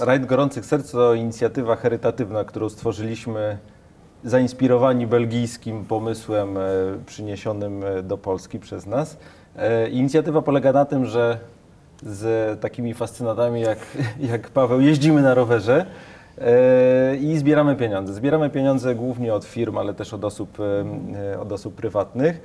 Rajd Gorących Serc to inicjatywa charytatywna, którą stworzyliśmy zainspirowani belgijskim pomysłem e, przyniesionym e, do Polski przez nas. E, Inicjatywa polega na tym, że z takimi fascynatami jak, jak Paweł jeździmy na rowerze i zbieramy pieniądze. Zbieramy pieniądze głównie od firm, ale też od osób, od osób prywatnych.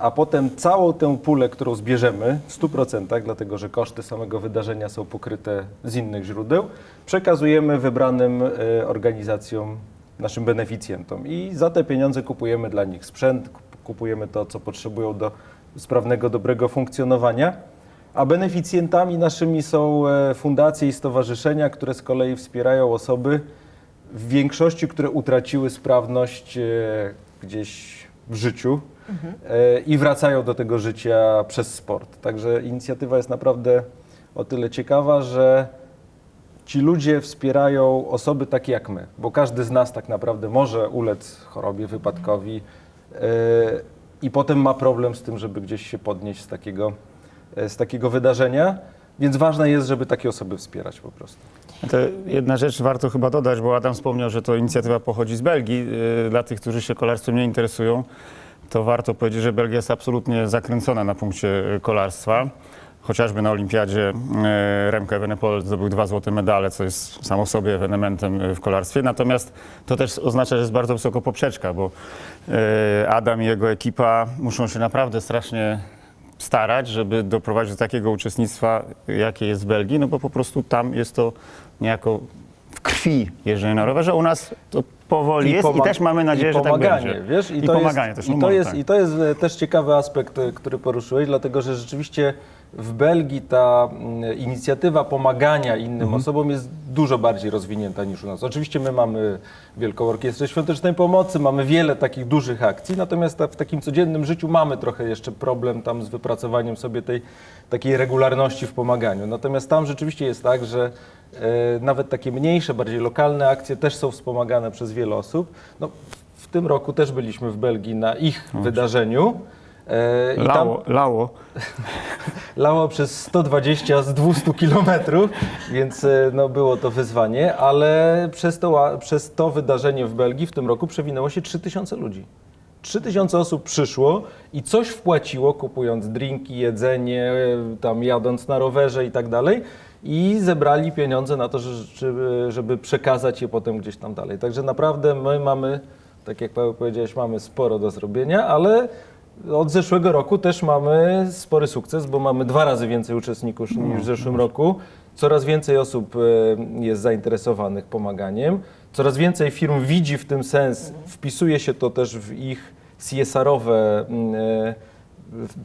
A potem całą tę pulę, którą zbierzemy w 100%, dlatego że koszty samego wydarzenia są pokryte z innych źródeł, przekazujemy wybranym e, organizacjom, naszym beneficjentom. I za te pieniądze kupujemy dla nich sprzęt, kup- kupujemy to, co potrzebują do sprawnego, dobrego funkcjonowania. A beneficjentami naszymi są e, fundacje i stowarzyszenia, które z kolei wspierają osoby w większości, które utraciły sprawność e, gdzieś w życiu e, i wracają do tego życia przez sport. Także inicjatywa jest naprawdę o tyle ciekawa, że ci ludzie wspierają osoby takie jak my, bo każdy z nas tak naprawdę może ulec chorobie, wypadkowi e, i potem ma problem z tym, żeby gdzieś się podnieść z takiego, e, z takiego wydarzenia, więc ważne jest, żeby takie osoby wspierać po prostu. To jedna rzecz warto chyba dodać, bo Adam wspomniał, że to inicjatywa pochodzi z Belgii. Dla tych, którzy się kolarstwem nie interesują, to warto powiedzieć, że Belgia jest absolutnie zakręcona na punkcie yy, kolarstwa. Chociażby na olimpiadzie yy, Remco Evenepoel zdobył dwa złote medale, co jest samo sobie ewenementem yy, w kolarstwie. Natomiast to też oznacza, że jest bardzo wysoko poprzeczka, bo Adam i jego ekipa muszą się naprawdę strasznie starać, żeby doprowadzić do takiego uczestnictwa, jakie jest w Belgii, no bo po prostu tam jest to niejako w krwi jeżdżenie na rowerze. U nas to powoli jest i też mamy nadzieję, i że tak będzie. Wiesz? I, to pomaganie jest, też. I to, może jest, tak. I to jest e, też ciekawy aspekt, e, który poruszyłeś, dlatego że rzeczywiście w Belgii ta mm, inicjatywa pomagania innym Mhm. osobom jest dużo bardziej rozwinięta niż u nas. Oczywiście my mamy Wielką Orkiestrę Świątecznej Pomocy, mamy wiele takich dużych akcji, natomiast w takim codziennym życiu mamy trochę jeszcze problem tam z wypracowaniem sobie tej takiej regularności w pomaganiu. Natomiast tam rzeczywiście jest tak, że e, nawet takie mniejsze, bardziej lokalne akcje też są wspomagane przez wiele osób. No, w tym roku też byliśmy w Belgii na ich wydarzeniu. E, I tam Lało, lało. lało przez 120 z 200 kilometrów, więc e, no, było to wyzwanie, ale przez to, przez to wydarzenie w Belgii w tym roku przewinęło się 3000 ludzi. 3000 osób przyszło i coś wpłaciło, kupując drinki, jedzenie, e, tam jadąc na rowerze i tak dalej. I zebrali pieniądze na to, że- żeby, żeby przekazać je potem gdzieś tam dalej. Także naprawdę my mamy, tak jak powiedziałeś, mamy sporo do zrobienia, ale od zeszłego roku też mamy spory sukces, bo mamy dwa razy więcej uczestników niż w zeszłym roku. Coraz więcej osób e, jest zainteresowanych pomaganiem. Coraz więcej firm widzi w tym sens. Wpisuje się to też w ich CSR-owe mm, e,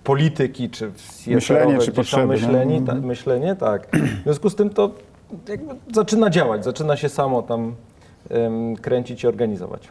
polityki, czy w CSR-owe Myślenie, czy potrzeby, no. myślenie, ta, myślenie, tak. W związku z tym to zaczyna działać, zaczyna się samo tam kręcić i organizować.